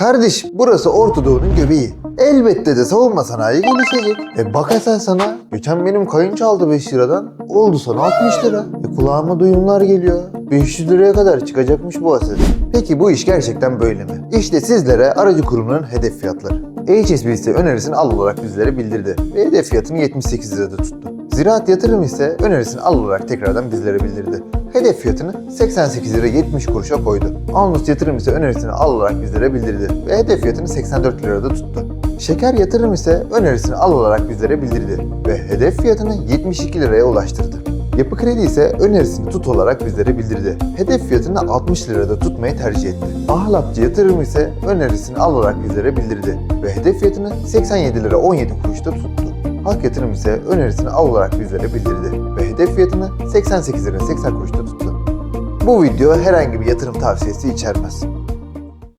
Kardeş burası Orta Doğu'nun göbeği. Elbette de savunma sanayi gelişecek. E bak sen sana. Geçen benim kayınço aldı 5 liradan. Oldu sana 60 lira. E kulağıma duyumlar geliyor. 500 liraya kadar çıkacakmış bu asıl. Peki bu iş gerçekten böyle mi? İşte sizlere aracı kurumların hedef fiyatları. HSBC önerisini al olarak bizlere bildirdi ve hedef fiyatını 78 lirada tuttu. Ziraat Yatırım ise önerisini al olarak tekrardan bizlere bildirdi. Hedef fiyatını 88 lira 70 kuruşa koydu. Alnus Yatırım ise önerisini al olarak bizlere bildirdi ve hedef fiyatını 84 lirada tuttu. Şeker Yatırım ise önerisini al olarak bizlere bildirdi ve hedef fiyatını 72 liraya ulaştırdı. Yapı Kredi ise önerisini tut olarak bizlere bildirdi. Hedef fiyatını 60 lirada tutmayı tercih etti. Ahlatçı Yatırım ise önerisini al olarak bizlere bildirdi ve hedef fiyatını 87 lira 17 kuruşta tuttu. Halk Yatırım ise önerisini al olarak bizlere bildirdi ve hedef fiyatını 88 lira 80 kuruşta tuttu. Bu video herhangi bir yatırım tavsiyesi içermez.